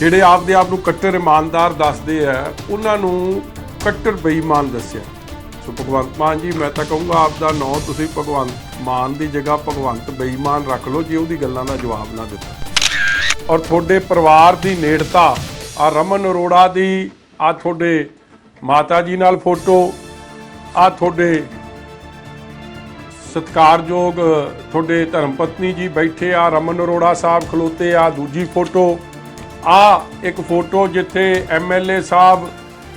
ਜਿਹੜੇ ਆਪਦੇ ਆਪ ਨੂੰ ਕੱਟਰ ਇਮਾਨਦਾਰ ਦੱਸਦੇ ਆ, ਉਹਨਾਂ ਨੂੰ ਕੱਟਰ ਬੇਈਮਾਨ ਦੱਸਿਆ। ਸੋ ਭਗਵੰਤ ਮਾਨ ਜੀ, ਮੈਂ ਤਾਂ ਕਹੂੰਗਾ ਆਪ ਦਾ ਨਾਂ ਤੁਸੀਂ ਭਗਵੰਤ ਮਾਨ ਦੀ ਜਗ੍ਹਾ ਭਗਵੰਤ ਬੇਈਮਾਨ ਰੱਖ ਲਓ, ਜੇ ਉਹਦੀ ਗੱਲਾਂ ਦਾ ਜਵਾਬ ਨਾ ਦਿੱਤਾ। ਔਰ ਤੁਹਾਡੇ ਪਰਿਵਾਰ ਦੀ ਨੇੜਤਾ, ਆ ਰਮਨ ਅਰੋੜਾ ਦੀ, ਆ ਤੁਹਾਡੇ ਮਾਤਾ ਜੀ ਨਾਲ ਫੋਟੋ, ਆ ਤੁਹਾਡੇ ਸਤਿਕਾਰਯੋਗ ਤੁਹਾਡੇ ਧਰਮਪਤਨੀ ਜੀ ਬੈਠੇ ਆ, ਰਮਨ ਅਰੋੜਾ ਸਾਹਿਬ ਖਲੋਤੇ ਆ, ਦੂਜੀ ਫੋਟੋ ਆ ਇੱਕ ਫੋਟੋ ਜਿੱਥੇ ਐਮਐਲਏ ਸਾਹਿਬ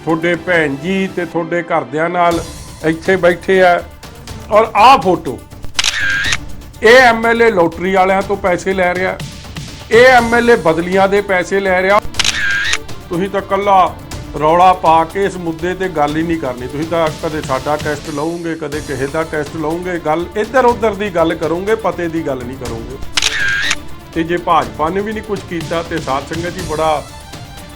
ਤੁਹਾਡੇ ਭੈਣ ਜੀ ਤੇ ਤੁਹਾਡੇ ਘਰਦਿਆਂ ਨਾਲ ਇੱਥੇ ਬੈਠੇ ਆ ਔਰ ਆ ਫੋਟੋ। ਇਹ ਐਮਐਲਏ ਲੋਟਰੀ ਵਾਲਿਆਂ ਤੋਂ ਪੈਸੇ ਲੈ ਰਿਹਾ। ਇਹ ਐਮਐਲਏ ਬਦਲੀਆਂ ਦੇ ਪੈਸੇ ਲੈ ਰਿਹਾ। ਤੁਸੀਂ ਤਾਂ ਕੱਲਾ ਰੌਲਾ ਪਾ ਕੇ ਇਸ ਮੁੱਦੇ ਤੇ ਗੱਲ ਹੀ ਨਹੀਂ ਕਰਨੀ। ਤੁਸੀਂ ਤਾਂ ਕਦੇ ਸਾਡਾ ਟੈਸਟ ਲਓਗੇ, ਕਦੇ ਕਿਸੇ ਦਾ ਟੈਸਟ ਲਓਗੇ, ਗੱਲ ਇੱਧਰ ਉੱਧਰ ਦੀ ਗੱਲ ਕਰੋਗੇ, ਪਤੇ ਦੀ ਗੱਲ ਨਹੀਂ ਕਰੋਗੇ। ਤੇ ਜੇ ਭਾਜਪਾ ਨੇ ਵੀ ਨਹੀਂ ਕੁਝ ਕੀਤਾ ਤੇ ਸਾਧ ਸੰਗਤ ਜੀ ਬੜਾ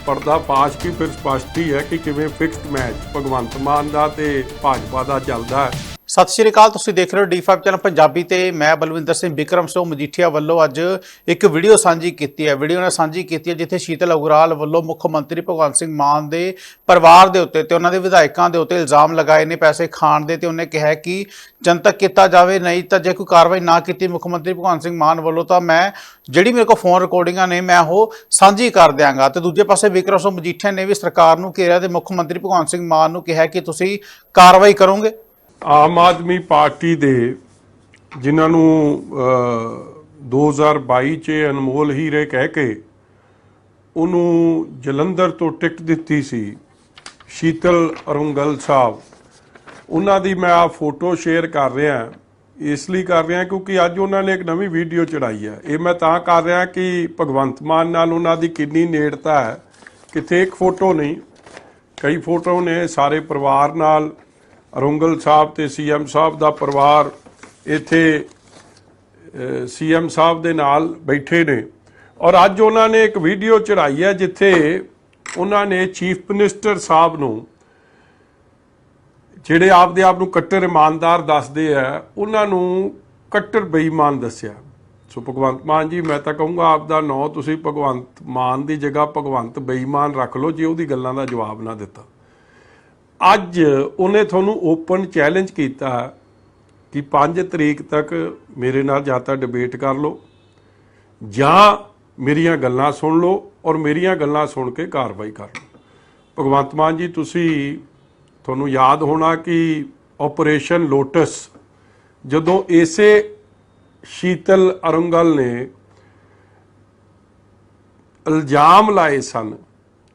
ਪਰਦਾ ਪਾਸ਼ ਕੀ, ਫਿਰ ਸਪਸ਼ਟ ਹੀ ਹੈ ਕਿ ਕਿਵੇਂ ਫਿਕਸਡ ਮੈਚ ਭਗਵੰਤ ਮਾਨ ਦਾ ਤੇ ਭਾਜਪਾ ਦਾ ਚੱਲਦਾ ਹੈ। ਸਤਿ ਸ਼੍ਰੀ ਅਕਾਲ, ਤੁਸੀਂ ਦੇਖ ਰਹੇ ਹੋ D5 ਚੈਨਲ ਪੰਜਾਬੀ ਤੇ ਮੈਂ ਬਲਵਿੰਦਰ ਸਿੰਘ ਵਿਕਰਮ ਸਿੰਘ ਮਜੀਠੀਆ ਵੱਲੋਂ ਅੱਜ ਇੱਕ ਵੀਡੀਓ ਸਾਂਝੀ ਕੀਤੀ ਹੈ। ਵੀਡੀਓ ਨੇ ਸਾਂਝੀ ਕੀਤੀ ਹੈ ਜਿੱਥੇ ਸ਼ੀਤਲ ਅਗਰਾਲ ਵੱਲੋਂ ਮੁੱਖ ਮੰਤਰੀ ਭਗਵੰਤ ਸਿੰਘ ਮਾਨ ਦੇ ਪਰਿਵਾਰ ਦੇ ਉੱਤੇ ਤੇ ਉਹਨਾਂ ਦੇ ਵਿਧਾਇਕਾਂ ਦੇ ਉੱਤੇ ਇਲਜ਼ਾਮ ਲਗਾਏ ਨੇ ਪੈਸੇ ਖਾਣ ਦੇ ਤੇ ਉਹਨੇ ਕਿਹਾ ਕਿ ਜਨਤਕ ਕੀਤਾ ਜਾਵੇ, ਨਹੀਂ ਤਾਂ ਜੇ ਕੋਈ ਕਾਰਵਾਈ ਨਾ ਕੀਤੀ ਮੁੱਖ ਮੰਤਰੀ ਭਗਵੰਤ ਸਿੰਘ ਮਾਨ ਵੱਲੋਂ ਤਾਂ ਮੈਂ ਜਿਹੜੀ ਮੇਰੇ ਕੋਲ ਫੋਨ ਰਿਕਾਰਡਿੰਗਾਂ ਨੇ ਮੈਂ ਉਹ ਸਾਂਝੀ ਕਰ ਦਿਆਂਗਾ। ਤੇ ਦੂਜੇ ਪਾਸੇ ਵਿਕਰਮ ਸਿੰਘ ਮਜੀਠੀਆ ਨੇ ਵੀ ਸਰਕਾਰ ਨੂੰ ਘੇਰਿਆ ਤੇ ਮੁੱਖ ਮੰਤਰੀ ਭਗਵੰਤ ਸਿੰਘ ਮਾਨ ਨੂੰ ਕਿਹਾ ਕਿ ਤੁਸੀਂ ਕਾਰਵਾਈ ਕਰੋਗੇ। ਆਮ ਆਦਮੀ ਪਾਰਟੀ ਦੇ ਜਿਨ੍ਹਾਂ ਨੂੰ ਅਹ, 2022 ਚ ਅਨਮੋਲ ਹੀਰੇ ਕਹਿ ਕੇ ਉਹਨੂੰ ਜਲੰਧਰ ਤੋਂ ਟਿਕਟ ਦਿੱਤੀ ਸੀ ਸ਼ੀਤਲ ਅਰੁੰਗਲ ਸਾਹਿਬ। ਉਹਨਾਂ ਦੀ ਮੈਂ ਆ ਫੋਟੋ ਸ਼ੇਅਰ ਕਰ ਰਿਹਾ ਇਸ ਲਈ ਕਰ ਰਿਹਾ ਕਿਉਂਕਿ ਅੱਜ ਉਹਨਾਂ ਨੇ ਇੱਕ ਨਵੀਂ ਵੀਡੀਓ ਚੜਾਈ ਹੈ। ਇਹ ਮੈਂ ਤਾਂ ਕਰ ਰਿਹਾ ਕਿ ਭਗਵੰਤ ਮਾਨ ਨਾਲ ਉਹਨਾਂ ਦੀ ਕਿੰਨੀ ਨੇੜਤਾ ਹੈ ਕਿਤੇ ਇੱਕ ਫੋਟੋ ਨਹੀਂ ਕਈ ਫੋਟੋ ਨੇ ਸਾਰੇ ਪਰਿਵਾਰ ਨਾਲ ਅਰੁੰਗਲ ਸਾਹਿਬ ਤੇ ਸੀਐਮ ਸਾਹਿਬ ਦਾ ਪਰਿਵਾਰ ਇੱਥੇ ਸੀਐਮ ਸਾਹਿਬ ਦੇ ਨਾਲ ਬੈਠੇ ਨੇ। ਔਰ ਅੱਜ ਉਹਨਾਂ ਨੇ ਇੱਕ ਵੀਡੀਓ ਚੜਾਈ ਹੈ ਜਿੱਥੇ ਉਹਨਾਂ ਨੇ ਚੀਫ ਮਿਨਿਸਟਰ ਸਾਹਿਬ ਨੂੰ, ਜਿਹੜੇ ਆਪਦੇ ਆਪ ਨੂੰ ਕੱਟਰ ਇਮਾਨਦਾਰ ਦੱਸਦੇ ਆ, ਉਹਨਾਂ ਨੂੰ ਕੱਟਰ ਬੇਈਮਾਨ ਦੱਸਿਆ। ਸੋ ਭਗਵੰਤ ਮਾਨ ਜੀ, ਮੈਂ ਤਾਂ ਕਹੂੰਗਾ ਆਪ ਦਾ ਨਾਂ ਤੁਸੀਂ ਭਗਵੰਤ ਮਾਨ ਦੀ ਜਗ੍ਹਾ ਭਗਵੰਤ ਬੇਈਮਾਨ ਰੱਖ ਲਓ, ਜੇ ਉਹਦੀ ਗੱਲਾਂ ਦਾ ਜਵਾਬ ਨਾ ਦਿੱਤਾ। ਅੱਜ ਉਹਨੇ ਤੁਹਾਨੂੰ ਓਪਨ ਚੈਲੰਜ ਕੀਤਾ ਕਿ 5 ਤਰੀਕ ਤੱਕ ਮੇਰੇ ਨਾਲ ਜਾਂ ਤਾਂ ਡਿਬੇਟ ਕਰ ਲਓ, ਜਾਂ ਮੇਰੀਆਂ ਗੱਲਾਂ ਸੁਣ ਲਓ ਔਰ ਮੇਰੀਆਂ ਗੱਲਾਂ ਸੁਣ ਕੇ ਕਾਰਵਾਈ ਕਰ ਲਓ। ਭਗਵੰਤ ਮਾਨ ਜੀ, ਤੁਸੀਂ ਤੁਹਾਨੂੰ ਯਾਦ ਹੋਣਾ ਕਿ ਆਪਰੇਸ਼ਨ ਲੋਟਸ ਜਦੋਂ ਇਸੇ ਸ਼ੀਤਲ ਅਰੁੰਗਲ ਨੇ ਇਲਜ਼ਾਮ ਲਾਏ ਸਨ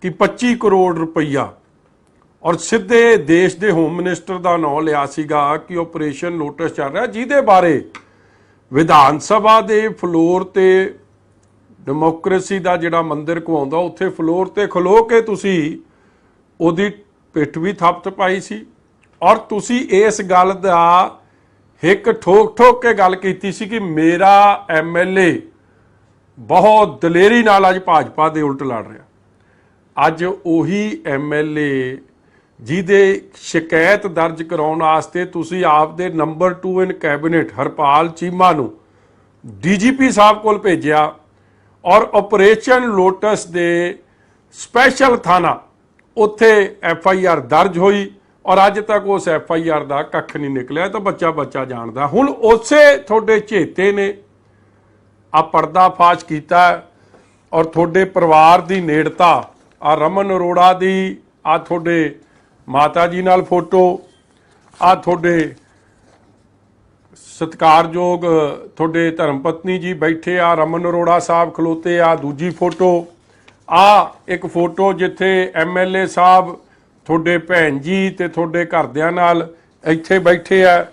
ਕਿ 25 ਕਰੋੜ ਰੁਪਈਆ ਔਰ ਸਿੱਧੇ ਦੇਸ਼ ਦੇ ਹੋਮ ਮਿਨਿਸਟਰ ਦਾ ਨਾਮ ਲਿਆ ਸੀਗਾ ਕਿ ਆਪਰੇਸ਼ਨ ਲੋਟਸ ਚੱਲ ਰਿਹਾ, ਜਿਹਦੇ ਬਾਰੇ ਵਿਧਾਨ ਸਭਾ ਦੇ ਫਲੋਰ ਤੇ ਡੈਮੋਕ੍ਰੇਸੀ ਦਾ ਜਿਹੜਾ ਮੰਦਿਰ ਕਵਾਉਂਦਾ ਉੱਥੇ ਫਲੋਰ ਤੇ ਖਲੋ ਕੇ ਤੁਸੀਂ ਉਹਦੀ ਪਿੱਠ ਵੀ ਥੱਪਤ ਪਾਈ ਸੀ। ਔਰ ਤੁਸੀਂ ਇਸ ਗੱਲ ਦਾ ਇੱਕ ਠੋਕ ਠੋਕ ਕੇ ਗੱਲ ਕੀਤੀ ਸੀ ਕਿ ਮੇਰਾ ਐਮਐਲਏ ਬਹੁਤ ਦਲੇਰੀ ਨਾਲ ਅੱਜ ਭਾਜਪਾ ਦੇ ਉਲਟ ਲੜ ਰਿਹਾ। ਅੱਜ ਉਹੀ ਐਮਐਲਏ ਜਿਹਦੇ ਸ਼ਿਕਾਇਤ ਦਰਜ ਕਰਾਉਣ ਵਾਸਤੇ ਤੁਸੀਂ ਆਪ ਦੇ number 2 in cabinet Harpal Cheema ਨੂੰ ਡੀਜੀਪੀ ਸਾਹਿਬ ਕੋਲ ਭੇਜਿਆ ਔਰ ਆਪਰੇਸ਼ਨ ਲੋਟਸ ਦੇ ਸਪੈਸ਼ਲ ਥਾਣਾ ਉੱਥੇ ਐਫ ਆਈ ਆਰ ਦਰਜ ਹੋਈ ਔਰ ਅੱਜ ਤੱਕ ਉਸ ਐਫ ਆਈ ਆਰ ਦਾ ਕੱਖ ਨਹੀਂ ਨਿਕਲਿਆ ਤਾਂ ਬੱਚਾ ਬੱਚਾ ਜਾਣਦਾ। ਹੁਣ ਉਸੇ ਤੁਹਾਡੇ ਚੇਤੇ ਨੇ ਆ ਪਰਦਾ ਫਾਸ਼ ਕੀਤਾ ਔਰ ਤੁਹਾਡੇ ਪਰਿਵਾਰ ਦੀ ਨੇੜਤਾ, ਆ ਰਮਨ ਅਰੋੜਾ ਦੀ, ਆ ਤੁਹਾਡੇ ਮਾਤਾ ਜੀ ਨਾਲ ਫੋਟੋ। ਆ ਤੁਹਾਡੇ ਸਤਿਕਾਰਯੋਗ ਤੁਹਾਡੇ ਧਰਮ ਪਤਨੀ ਜੀ ਬੈਠੇ ਆ, ਰਮਨ ਅਰੋੜਾ ਸਾਹਿਬ ਖਲੋਤੇ ਆ, ਦੂਜੀ ਫੋਟੋ। ਆ ਇੱਕ ਫੋਟੋ ਜਿੱਥੇ ਐਮਐਲਏ ਸਾਹਿਬ ਤੁਹਾਡੇ ਭੈਣ ਜੀ ਤੇ ਤੁਹਾਡੇ ਘਰਦਿਆਂ ਨਾਲ ਇੱਥੇ ਬੈਠੇ ਆ।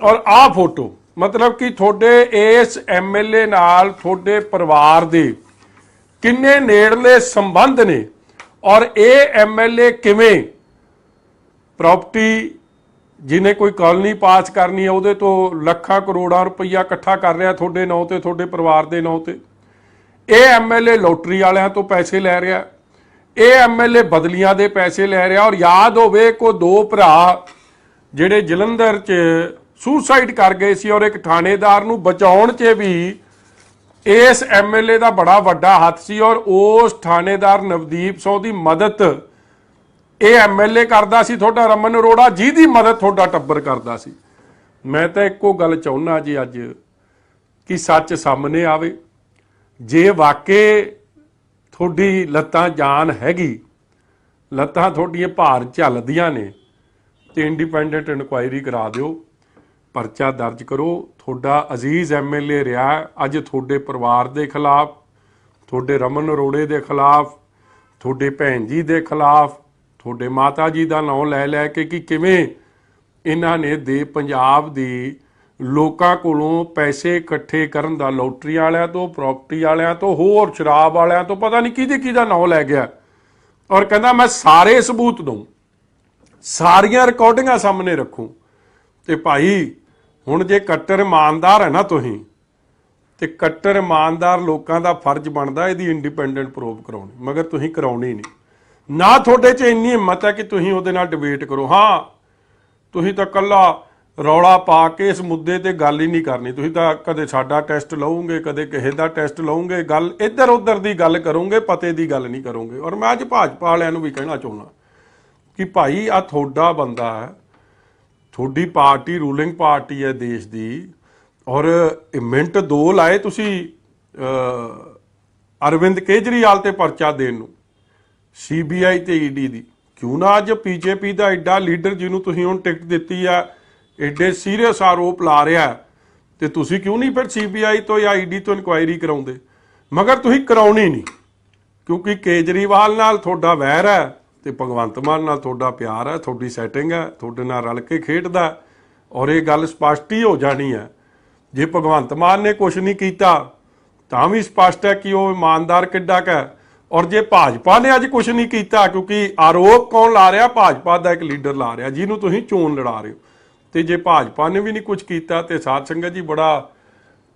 ਔਰ ਆ ਫੋਟੋ, ਮਤਲਬ ਕਿ ਤੁਹਾਡੇ ਇਸ ਐਮਐਲਏ ਨਾਲ ਤੁਹਾਡੇ ਪਰਿਵਾਰ ਦੇ ਕਿੰਨੇ ਨੇੜਲੇ ਸੰਬੰਧ ਨੇ ਔਰ ਇਹ ਐਮਐਲਏ ਕਿਵੇਂ ਪ੍ਰਾਪਰਟੀ ਜਿਹਨੇ ਕੋਈ ਕਾਲਨੀ ਪਾਸ ਕਰਨੀ ਹੈ ਉਹਦੇ ਤੋਂ ਲੱਖਾਂ ਕਰੋੜਾਂ ਰੁਪਈਆ ਇਕੱਠਾ ਕਰ ਰਿਹਾ ਤੁਹਾਡੇ ਨਾਂ ਤੇ, ਤੁਹਾਡੇ ਪਰਿਵਾਰ ਦੇ ਨਾਂ ਤੇ। ਇਹ ਐਮਐਲਏ ਲੋਟਰੀ ਵਾਲਿਆਂ ਤੋਂ ਪੈਸੇ ਲੈ ਰਿਹਾ। ਇਹ ਐਮਐਲਏ ਬਦਲੀਆਂ ਦੇ ਪੈਸੇ ਲੈ ਰਿਹਾ ਔਰ ਯਾਦ ਹੋਵੇ ਕੋ ਦੋ ਭਰਾ ਜਿਹੜੇ ਜਲੰਧਰ 'ਚ ਸੁਸਾਈਡ ਕਰ ਗਏ ਸੀ ਔਰ ਇੱਕ ਥਾਣੇਦਾਰ ਨੂੰ ਬਚਾਉਣ 'ਚ ਵੀ ਇਸ ਐਮਐਲਏ ਦਾ ਬੜਾ ਵੱਡਾ ਹੱਥ ਸੀ ਔਰ ਉਸ ਥਾਣੇਦਾਰ ਨਵਦੀਪ ਸੋ ਦੀ ਮਦਦ ਇਹ ਐਮਐਲਏ ਕਰਦਾ ਸੀ ਤੁਹਾਡਾ ਰਮਨ ਅਰੋੜਾ, ਜਿਹਦੀ ਮਦਦ ਤੁਹਾਡਾ ਟੱਬਰ ਕਰਦਾ ਸੀ। ਮੈਂ ਤਾਂ ਇੱਕੋ ਗੱਲ ਚਾਹੁੰਦਾ ਜੀ ਅੱਜ ਕਿ ਸੱਚ ਸਾਹਮਣੇ ਆਵੇ। ਜੇ ਵਾਕਈ ਤੁਹਾਡੀ ਲੱਤਾਂ ਜਾਨ ਹੈਗੀ, ਲੱਤਾਂ ਤੁਹਾਡੀਆਂ ਭਾਰ ਝੱਲਦੀਆਂ ਨੇ, ਤੇ ਇੰਡੀਪੈਂਡੈਂਟ ਇਨਕੁਆਇਰੀ ਕਰਾ ਦਿਓ, ਪਰਚਾ ਦਰਜ ਕਰੋ। ਤੁਹਾਡਾ ਅਜ਼ੀਜ਼ ਐਮਐਲਏ ਰਿਹਾ ਅੱਜ ਤੁਹਾਡੇ ਪਰਿਵਾਰ ਦੇ ਖਿਲਾਫ, ਤੁਹਾਡੇ ਰਮਨ ਅਰੋੜੇ ਦੇ ਖਿਲਾਫ, ਤੁਹਾਡੇ ਭੈਣ ਜੀ ਦੇ ਖਿਲਾਫ ਤੁਹਾਡੇ ਮਾਤਾ ਜੀ ਦਾ ਨਾਮ ਲੈ ਲੈ ਕੇ ਕਿ ਕਿਵੇਂ ਇਹਨਾਂ ਨੇ ਦੇ ਪੰਜਾਬ ਦੀ ਲੋਕਾਂ ਕੋਲੋਂ ਪੈਸੇ ਇਕੱਠੇ ਕਰਨ ਦਾ ਲੋਟਰੀ ਵਾਲਿਆਂ ਤੋਂ, ਪ੍ਰਾਪਰਟੀ ਵਾਲਿਆਂ ਤੋਂ, ਹੋਰ ਸ਼ਰਾਬ ਵਾਲਿਆਂ ਤੋਂ, ਪਤਾ ਨਹੀਂ ਕਿਹਦੇ ਕਿਹਦਾ ਨਾਮ ਲੈ ਗਿਆ। ਔਰ ਕਹਿੰਦਾ, ਮੈਂ ਸਾਰੇ ਸਬੂਤ ਦਊਂ, ਸਾਰੀਆਂ ਰਿਕਾਰਡਿੰਗਾਂ ਸਾਹਮਣੇ ਰੱਖੂੰ। ਤੇ ਭਾਈ, ਹੁਣ ਜੇ ਕੱਟਰ ਇਮਾਨਦਾਰ ਹੈ ਨਾ ਤੁਸੀਂ, ਤੇ ਕੱਟਰ ਇਮਾਨਦਾਰ ਲੋਕਾਂ ਦਾ ਫਰਜ਼ ਬਣਦਾ, ਇਹਦੀ ਇੰਡੀਪੈਂਡੈਂਟ ਪ੍ਰੂਵ ਕਰਾਉਣੀ। ਮਗਰ ਤੁਸੀਂ ਕਰਾਉਣੀ ਨਹੀਂ। ਨਾ ਤੁਹਾਡੇ 'ਚ ਇੰਨੀ ਹਿੰਮਤ ਹੈ ਕਿ ਤੁਸੀਂ ਉਹਦੇ ਨਾਲ ਡਿਬੇਟ ਕਰੋ। ਹਾਂ, ਤੁਸੀਂ ਤਾਂ ਕੱਲਾ ਰੌਲਾ ਪਾ ਕੇ ਇਸ ਮੁੱਦੇ ਤੇ ਗੱਲ ਹੀ ਨਹੀਂ ਕਰਨੀ। ਤੁਸੀਂ ਤਾਂ ਕਦੇ ਸਾਡਾ ਟੈਸਟ ਲਓਗੇ ਕਦੇ ਕਿਸੇ ਦਾ ਟੈਸਟ ਲਓਗੇ ਗੱਲ ਇੱਧਰ ਉੱਧਰ ਦੀ ਗੱਲ ਕਰੋਗੇ, ਪਤੇ ਦੀ ਗੱਲ ਨਹੀਂ ਕਰੋਗੇ। ਔਰ ਮੈਂ ਅੱਜ ਭਾਜਪਾ ਵਾਲਿਆਂ ਨੂੰ ਵੀ ਕਹਿਣਾ ਚਾਹੁੰਦਾ ਕਿ ਭਾਈ ਆ ਤੁਹਾਡਾ ਬੰਦਾ ਹੈ, ਤੁਹਾਡੀ ਪਾਰਟੀ ਰੂਲਿੰਗ ਪਾਰਟੀ ਹੈ ਦੇਸ਼ ਦੀ, ਔਰ ਮਿੰਟ ਦੋ ਲਾਏ ਤੁਸੀਂ ਅਰਵਿੰਦ ਕੇਜਰੀਵਾਲ ਤੇ ਪਰਚਾ ਦੇਣ ਨੂੰ। ਸੀਬੀਆਈ ਤੇ ਈਡੀ ਦੀ। ਕਿਉਂ ਨਾ ਅੱਜ ਬੀਜੇਪੀ ਦਾ ਐਡਾ ਲੀਡਰ ਜਿਹਨੂੰ ਤੁਸੀਂ ਹੁਣ ਟਿਕਟ ਦਿੱਤੀ ਆ ਐਡੇ ਸੀਰੀਅਸ ਆਰੋਪ ਲਾ ਰਿਹਾ ਹੈ, ਤੇ ਤੁਸੀਂ ਕਿਉਂ ਨਹੀਂ ਫਿਰ ਸੀਬੀਆਈ ਤੋਂ ਜਾਂ ਈਡੀ ਤੋਂ ਇਨਕੁਆਇਰੀ ਕਰਾਉਂਦੇ? ਮਗਰ ਤੁਸੀਂ ਕਰਾਉਣੀ ਨਹੀਂ ਕਿਉਂਕਿ ਕੇਜਰੀਵਾਲ ਨਾਲ ਤੁਹਾਡਾ ਵੈਰ ਹੈ ਤੇ ਭਗਵੰਤ ਮਾਨ ਨਾਲ ਤੁਹਾਡਾ ਪਿਆਰ ਹੈ ਤੁਹਾਡੀ ਸੈਟਿੰਗ ਹੈ ਤੁਹਾਡੇ ਨਾਲ ਰਲ ਕੇ ਖੇਡਦਾ ਔਰ ਇਹ ਗੱਲ ਸਪਸ਼ਟ ਹੀ ਹੋ ਜਾਣੀ ਹੈ। ਜੇ ਭਗਵੰਤ ਮਾਨ ਨੇ ਕੁਝ ਨਹੀਂ ਕੀਤਾ ਤਾਂ ਵੀ ਸਪਸ਼ਟ ਹੈ ਕਿ ਉਹ ਇਮਾਨਦਾਰ ਕਿੱਡਾ ਕੁ ਹੈ। ਔਰ ਜੇ ਭਾਜਪਾ ਨੇ ਅੱਜ ਕੁਝ ਨਹੀਂ ਕੀਤਾ, ਕਿਉਂਕਿ ਆਰੋਪ ਕੌਣ ਲਾ ਰਿਹਾ? ਭਾਜਪਾ ਦਾ ਇੱਕ ਲੀਡਰ ਲਾ ਰਿਹਾ, ਜਿਹਨੂੰ ਤੁਸੀਂ ਚੋਣ ਲੜਾ ਰਹੇ ਹੋ। ਤੇ ਜੇ ਭਾਜਪਾ ਨੇ ਵੀ ਨਹੀਂ ਕੁਝ ਕੀਤਾ, ਤੇ ਸਾਧ ਸੰਗਤ ਜੀ ਬੜਾ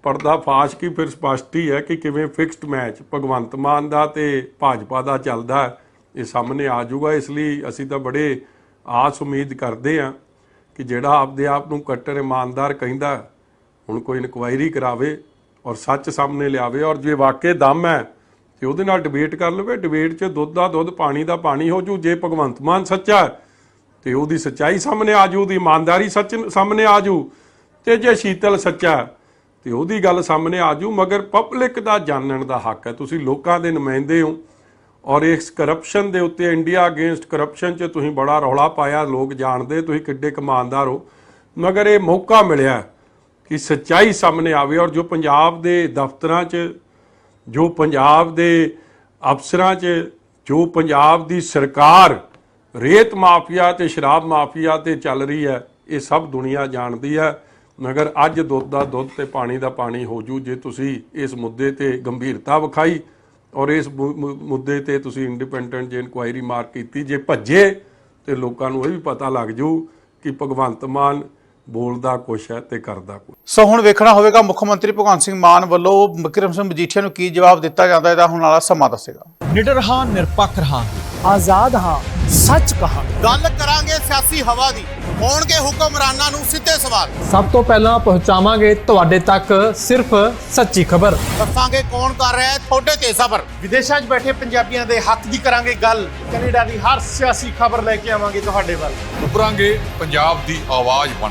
ਪਰਦਾ ਫਾਸ਼ ਕੀ ਫਿਰ ਸਪਸ਼ਟ ਹੈ ਕਿ ਕਿਵੇਂ ਫਿਕਸਡ ਮੈਚ ਭਗਵੰਤ ਮਾਨ ਦਾ ਤੇ ਭਾਜਪਾ ਦਾ ਚੱਲਦਾ ਇਹ ਸਾਹਮਣੇ ਆ ਜਾਊਗਾ। ਇਸ ਲਈ ਅਸੀਂ ਤਾਂ ਬੜੇ ਆਸ ਉਮੀਦ ਕਰਦੇ ਹਾਂ ਕਿ ਜਿਹੜਾ ਆਪਦੇ ਆਪ ਨੂੰ ਕੱਟਰ ਇਮਾਨਦਾਰ ਕਹਿੰਦਾ, ਹੁਣ ਕੋਈ ਇਨਕੁਆਇਰੀ ਕਰਾਵੇ ਔਰ ਸੱਚ ਸਾਹਮਣੇ ਲਿਆਵੇ। ਔਰ ਜੇ ਵਾਕਈ ਦਮ ਹੈ ਤੇ ਉਹਦੇ ਨਾਲ ਡਿਬੇਟ ਕਰ ਲਵੇ ਡਿਬੇਟ 'ਚ ਦੁੱਧ ਦਾ ਦੁੱਧ ਪਾਣੀ ਦਾ ਪਾਣੀ ਹੋ ਜੂ ਜੇ ਭਗਵੰਤ ਮਾਨ ਸੱਚਾ ਹੈ ਤੇ ਉਹਦੀ ਸੱਚਾਈ ਸਾਹਮਣੇ ਆ ਜੂ ਉਹਦੀ ਇਮਾਨਦਾਰੀ ਸੱਚ ਸਾਹਮਣੇ ਆ ਜੂ ਤੇ ਜੇ ਸ਼ੀਤਲ ਸੱਚਾ ਹੈ, ਤੇ ਉਹਦੀ ਗੱਲ ਸਾਹਮਣੇ ਆ ਜੂ ਮਗਰ ਪਬਲਿਕ ਦਾ ਜਾਣਨ ਦਾ ਹੱਕ ਹੈ। ਤੁਸੀਂ ਲੋਕਾਂ ਦੇ ਨੁਮਾਇੰਦੇ ਹੋ ਔਰ ਇਸ ਕਰਪਸ਼ਨ ਦੇ ਉੱਤੇ ਇੰਡੀਆ ਅਗੇਂਸਟ ਕਰਪਸ਼ਨ 'ਚ ਤੁਸੀਂ ਬੜਾ ਰੌਲਾ ਪਾਇਆ ਲੋਕ ਜਾਣਦੇ ਤੁਸੀਂ ਕਿੱਡੇ ਕਮਾਨਦਾਰ ਹੋ। ਮਗਰ ਇਹ ਮੌਕਾ ਮਿਲਿਆ ਕਿ ਸੱਚਾਈ ਸਾਹਮਣੇ ਆਵੇ ਔਰ ਜੋ ਪੰਜਾਬ ਦੇ ਦਫ਼ਤਰਾਂ 'ਚ ਜੋ ਪੰਜਾਬ ਦੇ ਅਫਸਰਾਂ 'ਚ, ਜੋ ਪੰਜਾਬ ਦੀ ਸਰਕਾਰ ਰੇਤ ਮਾਫੀਆ ਤੇ ਸ਼ਰਾਬ ਮਾਫੀਆ ਤੇ ਚੱਲ ਰਹੀ ਹੈ, ਇਹ ਸਭ ਦੁਨੀਆ ਜਾਣਦੀ ਹੈ। ਮਗਰ ਅੱਜ ਦੁੱਧ ਦਾ ਦੁੱਧ ਤੇ ਪਾਣੀ ਦਾ ਪਾਣੀ ਹੋ ਜੂ, ਜੇ ਤੁਸੀਂ ਇਸ ਮੁੱਦੇ ਤੇ ਗੰਭੀਰਤਾ ਵਿਖਾਈ ਔਰ ਇਸ ਮੁੱਦੇ ਤੇ ਤੁਸੀਂ ਇੰਡੀਪੈਂਡੈਂਟ ਜੇ ਇਨਕੁਆਇਰੀ ਮਾਰਕ ਕੀਤੀ, ਜੇ ਭੱਜੇ ਤੇ ਲੋਕਾਂ ਨੂੰ ਇਹ ਵੀ ਪਤਾ ਲੱਗ ਜੂ ਕਿ ਭਗਵੰਤ ਮਾਨ ਬੋਲਦਾ ਕੁਛ ਹੈ ਤੇ ਕਰਦਾ ਕੁਛ। ਸੋ ਹੁਣ ਵੇਖਣਾ ਹੋਵੇਗਾ ਮੁੱਖ ਮੰਤਰੀ ਭਗਵੰਤ ਸਿੰਘ ਮਾਨ ਵੱਲੋਂ ਬਿਕਰਮ ਸਿੰਘ ਮਜੀਠੀਆ ਨੂੰ ਕੀ ਜਵਾਬ ਦਿੱਤਾ ਜਾਂਦਾ ਇਹਦਾ ਹੁਣ ਵਾਲਾ ਸਮਾਂ ਦੱਸੇਗਾ। ਨਿਡਰ ਹਾਂ ਨਿਰਪੱਖ ਰਹਾਂਗੇ। ਆਜ਼ਾਦ ਹਾਂ ਸੱਚ ਕਹਾਂ ਗੱਲ ਕਰਾਂਗੇ ਸਿਆਸੀ ਹਵਾ ਦੀ। ਹੋਣਗੇ ਹੁਕਮਰਾਨਾਂ ਨੂੰ ਸਿੱਧੇ ਸਵਾਲ। ਸਭ ਤੋਂ ਪਹਿਲਾਂ ਪਹੁੰਚਾਵਾਂਗੇ ਤੁਹਾਡੇ ਤੱਕ ਸਿਰਫ ਸੱਚੀ ਖਬਰ। ਦੱਸਾਂਗੇ ਕੌਣ ਕਰ ਰਿਹਾ ਹੈ ਤੁਹਾਡੇ ਤੇ ਸਬਰ। ਵਿਦੇਸ਼ਾਂ 'ਚ ਬੈਠੇ ਪੰਜਾਬੀਆਂ ਦੇ ਹੱਕ ਦੀ ਕਰਾਂਗੇ ਗੱਲ। ਕੈਨੇਡਾ ਦੀ ਹਰ ਸਿਆਸੀ ਖਬਰ ਲੈ ਕੇ ਆਵਾਂਗੇ ਤੁਹਾਡੇ ਵੱਲ। ਉਭਰਾਂਗੇ ਪੰਜਾਬ ਦੀ ਆਵਾਜ਼ ਬਣ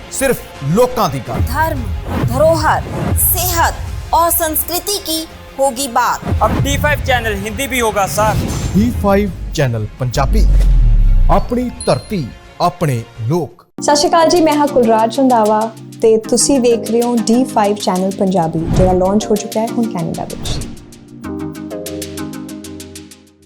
ਸਿਰਫ ਲੋਕਾਂ ਦੀ ਗੱਲ धर्म धरोहर सेहत और संस्कृति की होगी बात ਅਬ D5 ਚੈਨਲ ਹਿੰਦੀ ਵੀ ਹੋਗਾ ਸਰ D5 ਚੈਨਲ ਪੰਜਾਬੀ ਆਪਣੀ ਧਰਤੀ ਆਪਣੇ ਲੋਕ ਸਤਿ ਸ਼੍ਰੀ ਅਕਾਲ ਜੀ ਮੈਂ ਹਾਂ ਕੁਲਰਾਜ ਰੰਧਾਵਾ ਤੇ ਤੁਸੀਂ ਦੇਖ ਰਹੇ ਹੋ D5 ਚੈਨਲ ਪੰਜਾਬੀ ਜਿਹੜਾ ਲਾਂਚ ਹੋ ਚੁੱਕਾ ਹੈ ਹੁਣ ਕੈਨੇਡਾ ਵਿੱਚ